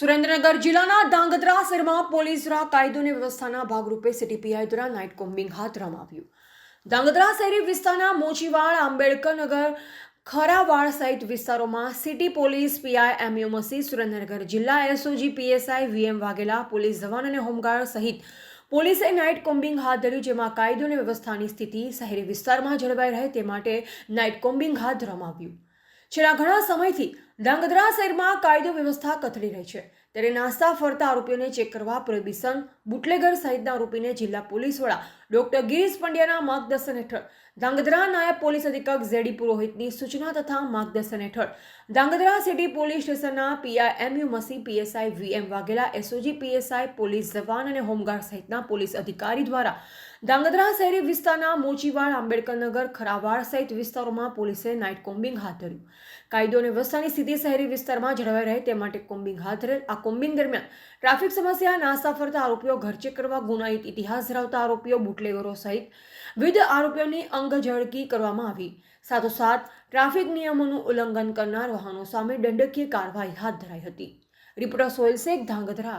સુરેન્દ્રનગર જિલ્લાના ધાંગધ્રા શહેરમાં પોલીસ દ્વારા કાયદો અને વ્યવસ્થાના ભાગરૂપે સીટીપીઆઈ દ્વારા નાઇટ કોમ્બિંગ હાથ ધરવામાં આવ્યું. ધાંગધ્રા શહેરી વિસ્તારના મોચીવાડ, આંબેડકર નગર, ખરાવાડ સહિત વિસ્તારોમાં city police PI MU Masi Surendranagar જિલ્લા SOG PSI VM Vaghela, police જવાન અને હોમગાર્ડ સહિત પોલીસે નાઇટ કોમ્બિંગ હાથ ધર્યું, જેમાં કાયદો અને વ્યવસ્થાની સ્થિતિ શહેરી વિસ્તારમાં જળવાઈ રહે તે માટે નાઇટ કોમ્બિંગ હાથ ધરવામાં આવ્યું. છેલ્લા ઘણા સમયથી ધાંગધ્રા શહેરમાં કાયદો વ્યવસ્થા કથળી રહી છે. ત્યારે નાસ્તા, ફરતા આરોપીઓને ચેક કરવા પ્રોહિબિશન, બુટલેગર સહિતના આરોપીને જિલ્લા પોલીસ વડા ડોક્ટર ગિરીશ પંડ્યાના માર્ગદર્શન હેઠળ ધાંગધ્રા નાયબ પોલીસ અધિક્ષક ઝેડી પુરોહિતની સૂચના તથા માર્ગદર્શન હેઠળ ધાંગધ્રા સિટી પોલીસ સ્ટેશનના PI MU Masi, PSI VM Vaghela, SOG, PSI police જવાન અને હોમગાર્ડ સહિતના પોલીસ અધિકારી દ્વારા ધાંગધ્રા શહેરી વિસ્તારના મોચીવાડ, આંબેડકરનગર, ખરાવાડ સહિત વિસ્તારોમાં પોલીસે નાઇટ કોમ્બિંગ હાથ ધર્યું. કાયદો અને વ્યવસ્થાની સ્થિતિ શહેરી વિસ્તારમાં જળવાઈ રહે તે માટે કોમ્બિંગ હાથ ધરેલ. આ કોમ્બિંગ દરમિયાન ટ્રાફિક સમસ્યા નાસ્તા ફરતા આરોપીઓ, ઘરચેક કરવા ગુનાહિત ઇતિહાસ ધરાવતા આરોપીઓ, બુટલેગરો સહિત વિવિધ આરોપીઓની અંગ ઝડકી કરવામાં આવી. સાથોસાથ, ટ્રાફિક નિયમોનું ઉલ્લંઘન કરનાર વાહનો સામે દંડકીય કાર્યવાહી હાથ ધરાઈ હતી. રિપોર્ટર સોહેલ શેખ, ધાંગધ્રા.